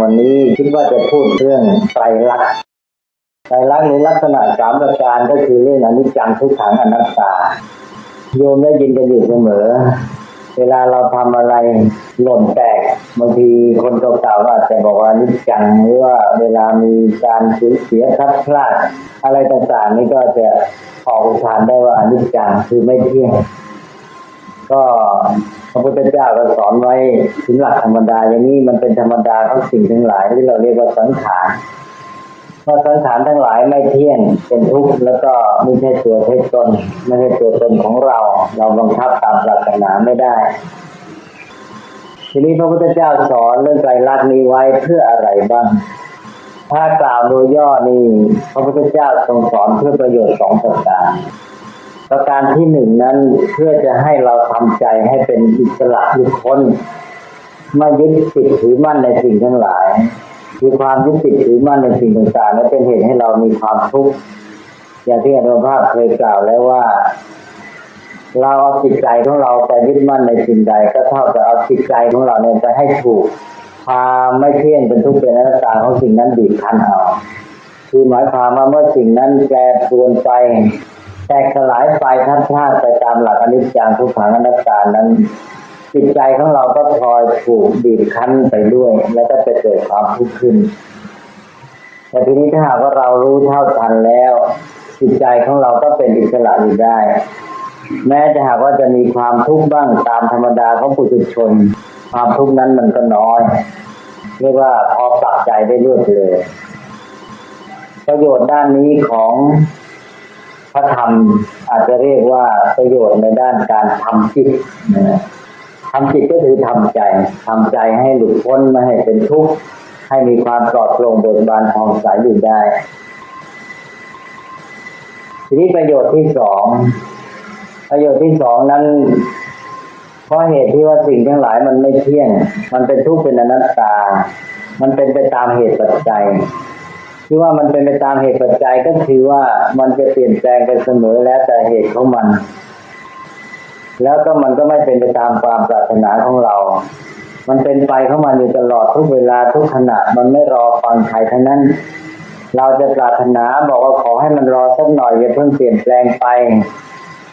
วันนี้คิดว่าจะพูดเรื่องไตรลักษณ์ไตรลักษณ์หรือลักษณะสามประการก็คือเรื่องอนิจจังทุกขังอนัตตา โยมได้ยินกันอยู่เสมอ เวลาเราทำอะไรหล่นแตกบางทีคนเก่าๆก็อาจจะบอกว่าอนิจจังหรือว่าเวลามีการสูญเสียพลัดพลาด อะไรต่างๆ นี่ก็จะออกอุทานได้ว่าอนิจจังคือไม่เที่ยง ก็ พระพุทธเจ้าก็สอนไว้ถึงหลักธรรมดาอย่างนี้มันเป็นธรรมดาของสิ่งทั้งหลายที่เราเรียกว่าสังขารเพราะสังขารทั้งหลายไม่เที่ยงเป็นทุกข์แล้วก็ไม่ใช่ตัวใช่ตนไม่ใช่ตัวตนของเรา เราบังคับตามปรารถนาไม่ได้ ทีนี้พระพุทธเจ้าสอนเรื่องไตรลักษณ์นี้ไว้เพื่ออะไรบ้างถ้ากล่าวโดยย่อนี่พระพุทธเจ้าทรงสอนเพื่อประโยชน์สองประการ ประการที่หนึ่งนั้นเพื่อจะให้เราทำใจให้เป็นอิสระหลุดพ้นไม่ยึดติดถือมั่นในสิ่งทั้งหลายคือความยึดติดถือมั่นในสิ่งต่างๆนั้นเป็นเหตุให้เรามีความทุกข์อย่างที่อาจารย์ภาพเคยกล่าวแล้วว่า เราเอาจิตใจของเราไปยึดมั่นในสิ่งใด ก็เท่ากับเอาจิตใจของเราเนี่ยไปให้ถูกความไม่เที่ยงเป็นทุกข์เป็นอนัตตาของสิ่งนั้นบีบคั้นเอาคือหมายความว่าเมื่อสิ่งนั้นแปรปรวนไป แตกสลายไปทัดพลาดไปตามหลักอนิจจังทุกขังอนัตตานั้นจิตใจของเราก็พลอยถูกบีบคั้นไปด้วย แล้วก็จะเกิดความทุกข์ขึ้น แต่ทีนี้ถ้าหากว่าเรารู้เท่าทันแล้ว จิตใจของเราก็เป็นอิสระอยู่ได้ แม้จะหากว่าจะมีความทุกข์บ้างตามธรรมดาของปุถุชน ความทุกข์นั้นมันก็น้อยเรียกว่าพอปรับใจได้รวดเลยประโยชน์ด้านนี้ของ พระธรรมอาจจะเรียกว่าประโยชน์ในด้านการทำจิตนะทำจิตก็คือทำใจทำใจให้หลุดพ้นไม่ให้เป็นทุกข์ให้มีความปลอดโปร่งเบิกบานผ่องใสอยู่ได้ ทีนี้ประโยชน์ที่สองประโยชน์ที่สองนั้นเพราะเหตุที่ว่าสิ่งทั้งหลายมันไม่เที่ยง มันเป็นทุกข์เป็นอนัตตา มันเป็นไปตามเหตุปัจจัย ที่ว่ามันเป็นไปตามเหตุปัจจัยก็คือว่ามันจะเปลี่ยนแปลงไปเสมอแล้วแต่เหตุของมัน แล้วก็มันก็ไม่เป็นไปตามความปรารถนาของเรา มันเป็นไปของมันอยู่ตลอดทุกเวลาทุกขณะ มันไม่รอฟังใครทั้งนั้น เราจะปรารถนาบอกว่าขอให้มันรอสักหน่อยอย่าเพิ่งเปลี่ยนแปลงไป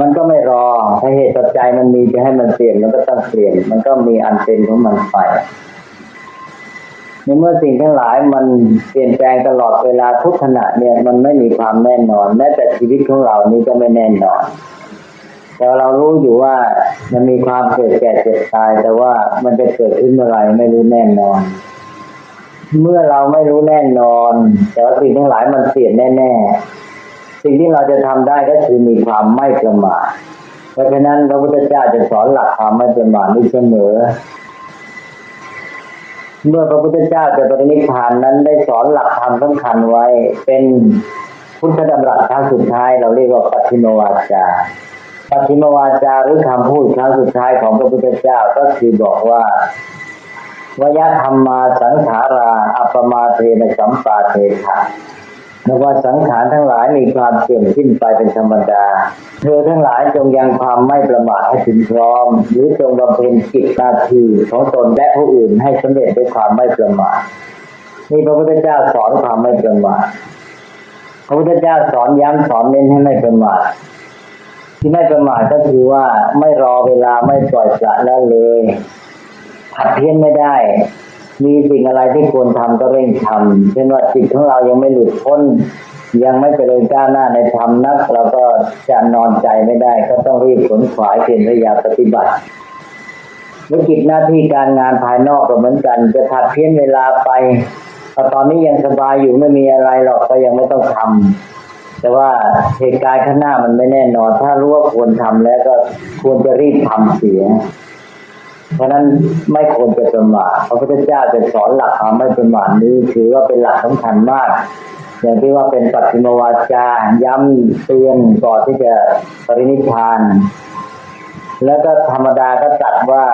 มันก็ไม่รอถ้าเหตุปัจจัยมันมีจะให้มันเปลี่ยนมันก็ต้องเปลี่ยน มันก็มีอันเป็นของมันไป ในเมื่อสิ่งทั้งหลายมันเปลี่ยนแปลงตลอดเวลาทุกขณะเนี่ยมันไม่มีความแน่นอนแม้แต่ชีวิตของเรานี้ก็ไม่แน่นอน แต่เรารู้อยู่ว่ามันมีความเกิดแก่เจ็บตาย แต่ว่ามันจะเกิดขึ้นเมื่อไรไม่รู้แน่นอน เมื่อเราไม่รู้แน่นอน แต่ว่าสิ่งทั้งหลายมันเปลี่ยนแน่ ๆ สิ่งที่เราจะทำได้ก็คือมีความไม่ประมาทเพราะฉะนั้นพระพุทธเจ้าจะสอนหลักความไม่ประมาทนี้เสมอ เมื่อพระพุทธเจ้าจะปรินิพพานนั้นได้สอนหลักธรรมสำคัญไว้ เป็นพุทธดำรัสครั้งสุดท้าย เราเรียกว่าปัจฉิมวาจาปัจฉิมวาจาหรือคำพูดครั้งสุดท้ายของพระพุทธเจ้าก็คือบอกว่าวยธรรมมาสังขารา อัปมาเทนสัมปาเท นับว่าสังขารทั้งหลายมีความเสื่อมสิ้นไปเป็นธรรมดา เธอทั้งหลายจงยังความไม่ประมาทให้ถึงพร้อม หรือจงบำเพ็ญกิจนาทีของตนและผู้อื่นให้สำเร็จด้วยความไม่ประมาทนี่พระพุทธเจ้าสอนความไม่ประมาทพระพุทธเจ้าสอนย้ำสอนเน้นให้ไม่ประมาทที่ไม่ประมาทก็คือว่าไม่รอเวลาไม่ปล่อยละละเลยผัดเพี้ยนไม่ได้ มีสิ่งอะไรที่ควรทำก็เร่งทำเช่นว่าจิตของเรายังไม่หลุดพ้น ยังไม่เจริญก้าวหน้าในธรรมนัก เราก็จะนอนใจไม่ได้ ก็ต้องรีบขนขวายเพียรพยายามปฏิบัติธุรกิจหน้าที่การงานภายนอกก็เหมือนกัน จะผัดเพี้ยนเวลาไปพอตอนนี้ยังสบายอยู่ไม่มีอะไรหรอกก็ยังไม่ต้องทำแต่ว่าเหตุการณ์ข้างหน้ามันไม่แน่นอน ถ้ารู้ว่าควรทำแล้วก็ควรจะรีบทำเสีย เพราะนั้นไม่ควรจะประมาทพระพุทธเจ้าจะสอนหลักความไม่ประมาทนี้ถือว่าเป็นหลักสำคัญมาก อย่างที่ว่าเป็นปัจฉิมวาจาย้ำเตือนก่อนที่จะปรินิพพาน แล้วก็ธรรมดาก็ตัดว่า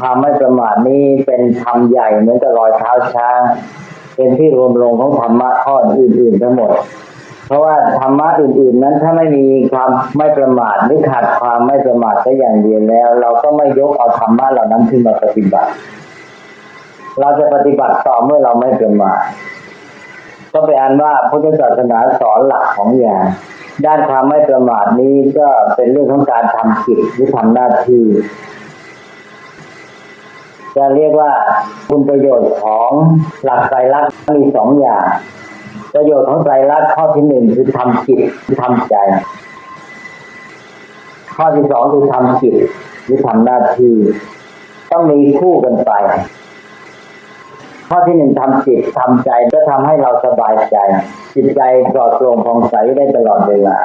ความไม่ประมาทนี้เป็นธรรมใหญ่เหมือนกับรอยเท้าช้าง เป็นที่รวมลงของธรรมะข้ออื่นๆทั้งหมด เพราะว่าธรรมะอื่น ๆ นั้นถ้าไม่มีความไม่ประมาทหรือขาดความไม่ประมาทแค่อย่างเดียวแล้ว เราก็ไม่ยกเอาธรรมะเหล่านั้นขึ้นมาปฏิบัติ เราจะปฏิบัติต่อเมื่อเราไม่ประมาทก็ไปอันว่าพุทธศาสนาสอนหลักของอย่าง ด้านความไม่ประมาทนี้ก็เป็นเรื่องของการทำกิจหรือทำหน้าที่จะเรียกว่าคุณประโยชน์ของหลักไตรลักษณ์มีสองอย่าง ประโยชน์ของไตรลักษณ์ข้อที่หนึ่งคือทำจิตคือทำใจ ข้อที่สองคือทำจิตหรือทำหน้าที่ ต้องมีคู่กันไป ข้อที่หนึ่งทำจิตทำใจก็ทำให้เราสบายใจ จิตใจปลอดโปร่งผ่องใสได้ตลอดเวลา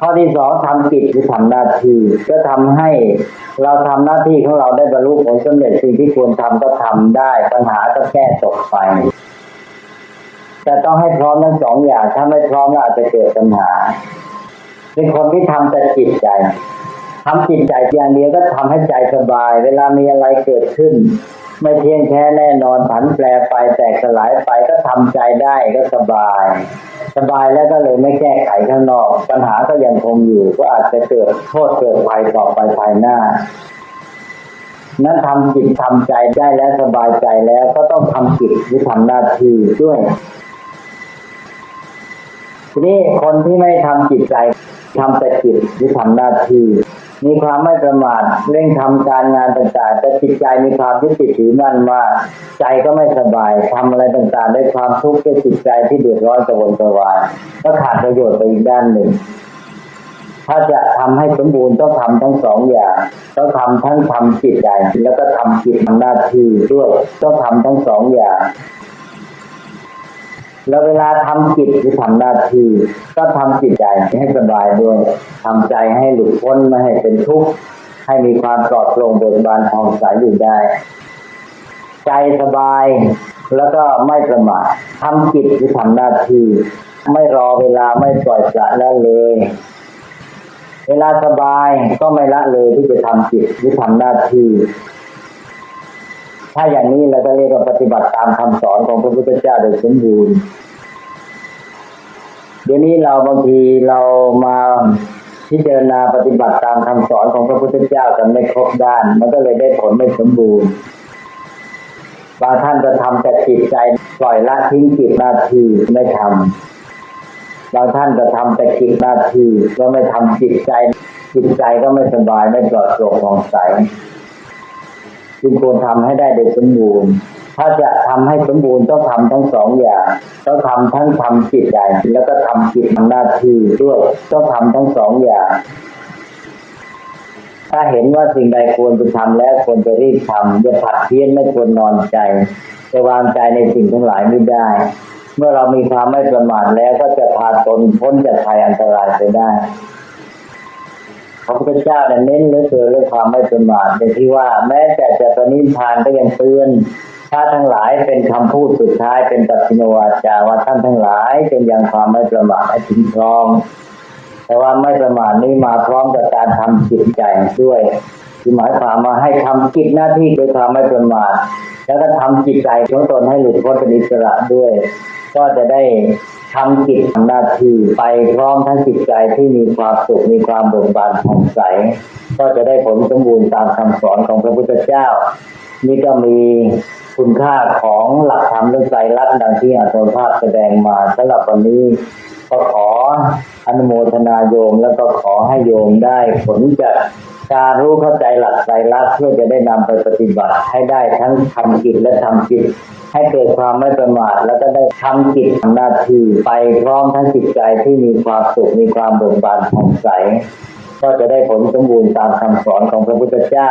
ข้อที่สองทำกิจคือทำหน้าที่ก็ทำให้เราทำหน้าที่ของเราได้บรรลุผลสำเร็จสิ่งที่ควรทำก็ทำได้ปัญหาก็แก้ตกไป แต่ต้องให้พร้อมทั้งสองอย่าง ถ้าไม่พร้อมก็อาจจะเกิดปัญหา เป็นคนที่ทำแต่จิตใจทำจิตใจอย่างเดียวก็ทำให้ใจสบาย เวลามีอะไรเกิดขึ้น ไม่เที่ยงแท้แน่นอนผันแปรไปแตกสลายไปก็ทำใจได้ก็สบาย สบายแล้วก็เลยไม่แก้ไขข้างนอก ปัญหาก็ยังคงอยู่ ก็อาจจะเกิดโทษเกิดภัยต่อไปภายหน้า นั้นทำจิตทำใจได้แล้วสบายใจแล้วก็ต้องทำจิตหรือทำหน้าที่ด้วย นี้คนที่ไม่ทำจิตใจทำแต่จิตหรือทำหน้าที่มีความไม่ประมาทเร่งทำการงานต่างๆแต่จิตใจมีความยึดติดถือมั่นมากใจก็ไม่สบายทำอะไรต่างๆได้ความทุกข์ด้วยจิตใจที่เดือดร้อนกระวนกระวายก็ขาดประโยชน์ไปอีกด้านหนึ่ง ถ้าจะทำให้สมบูรณ์ต้องทำทั้งสองอย่างต้องทำทั้งทำจิตใจ แล้วก็ทำจิตทำหน้าที่ด้วยต้องทำทั้งสองอย่าง แล้วเวลาทำจิตหรือทำหน้าที่ก็ทำจิตใจให้สบายด้วยทำใจให้หลุดพ้นไม่ให้เป็นทุกข์ให้มีความปลอดโปร่งเบิกบานผ่องใสอยู่ได้ ใจสบายแล้วก็ไม่ประมาททำจิตหรือทำหน้าที่ไม่รอเวลาไม่ปล่อยปละละเลย เวลาสบายก็ไม่ละเลยที่จะทำจิตหรือทำหน้าที่ ถ้าอย่างนี้เราก็เรียกว่าปฏิบัติตามคำสอนของพระพุทธเจ้าโดยสมบูรณ์ เดี๋ยวนี้เราบางทีเรามาพิจารณาปฏิบัติตามคำสอนของพระพุทธเจ้ากันไม่ครบด้าน มันก็เลยได้ผลไม่สมบูรณ์ บางท่านจะทำแต่จิตใจปล่อยละทิ้งจิตหน้าที่ไม่ทำบางท่านจะทำแต่จิตหน้าที่ก็ไม่ทำจิตใจจิตใจก็ไม่สบายไม่ปลอดโปร่งผ่องใส จึงควรทำให้ได้โดยสมบูรณ์ ถ้าจะทำให้สมบูรณ์ต้องทำทั้งสองอย่าง ต้องทำทั้งทำจิตใจแล้วก็ทำจิตทำหน้าที่ด้วย ต้องทำทั้งสองอย่าง ถ้าเห็นว่าสิ่งใดควรจะทำแล้วควรจะรีบทำอย่าผัดเพี้ยนไม่ควรนอนใจจะวางใจในสิ่งทั้งหลายไม่ได้ เมื่อเรามีความไม่ประมาทแล้วก็จะพาตนพ้นจากภัยอันตรายไปได้ พระพุทธเจ้าเนี่ยเน้นเหลือเกินเรื่องความไม่ประมาทในที่ว่า แม้แต่จะปณิพานก็ยังเตือนถ้าทั้งหลายเป็นคำพูดสุดท้ายเป็นตัดสินวาจาว่าท่านทั้งหลายจงยังความไม่ประมาทให้ถึงพร้อมแต่ว่าไม่ประมาทนี้มาพร้อมกับการทำจิตใจด้วยที่หมายความมาให้ทำกิจหน้าที่โดยความไม่ประมาทแล้วก็ทำจิตใจของตนให้หลุดพ้นเป็นอิสระด้วย ก็จะได้ ทำกิจทำหน้าที่ไปพร้อมทั้งจิตใจที่มีความสุขมีความเบิกบานผ่องใส ก็จะได้ผลสมบูรณ์ตามคำสอนของพระพุทธเจ้า นี่ก็มีคุณค่าของหลักธรรมเรื่องใจรักดังที่อาตมาภาพแสดงมาสำหรับวันนี้ก็ขออนุโมทนาโยมแล้วก็ขอให้โยมได้ผลจาก การรู้เข้าใจหลักใจรักษณ์เพื่อจะได้นำไปปฏิบัติ ให้ได้ทั้งทำกิจและทำจิต ให้เกิดความไม่ประมาทแล้วก็ได้ทำกิจทำหน้าที่ไปพร้อมทั้งจิตใจที่มีความสุขมีความเบิกบานผ่องใส ก็จะได้ผลสมบูรณ์ตามคำสอนของพระพุทธเจ้า